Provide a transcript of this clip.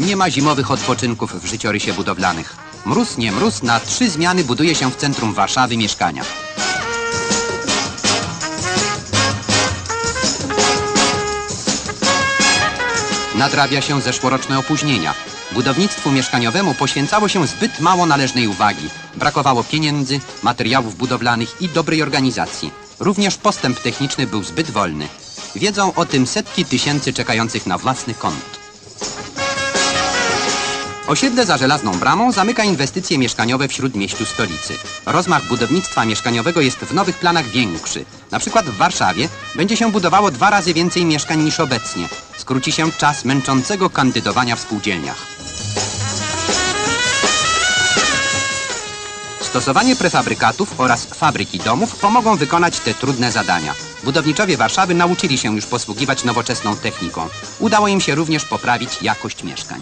Nie ma zimowych odpoczynków w życiorysie budowlanych. Mróz nie mróz, na trzy zmiany buduje się w centrum Warszawy mieszkania. Nadrabia się zeszłoroczne opóźnienia. Budownictwu mieszkaniowemu poświęcało się zbyt mało należnej uwagi. Brakowało pieniędzy, materiałów budowlanych i dobrej organizacji. Również postęp techniczny był zbyt wolny. Wiedzą o tym setki tysięcy czekających na własny kąt. Osiedle za żelazną bramą zamyka inwestycje mieszkaniowe w śródmieściu stolicy. Rozmach budownictwa mieszkaniowego jest w nowych planach większy. Na przykład w Warszawie będzie się budowało dwa razy więcej mieszkań niż obecnie. Skróci się czas męczącego kandydowania w spółdzielniach. Stosowanie prefabrykatów oraz fabryki domów pomogą wykonać te trudne zadania. Budowniczowie Warszawy nauczyli się już posługiwać nowoczesną techniką. Udało im się również poprawić jakość mieszkań.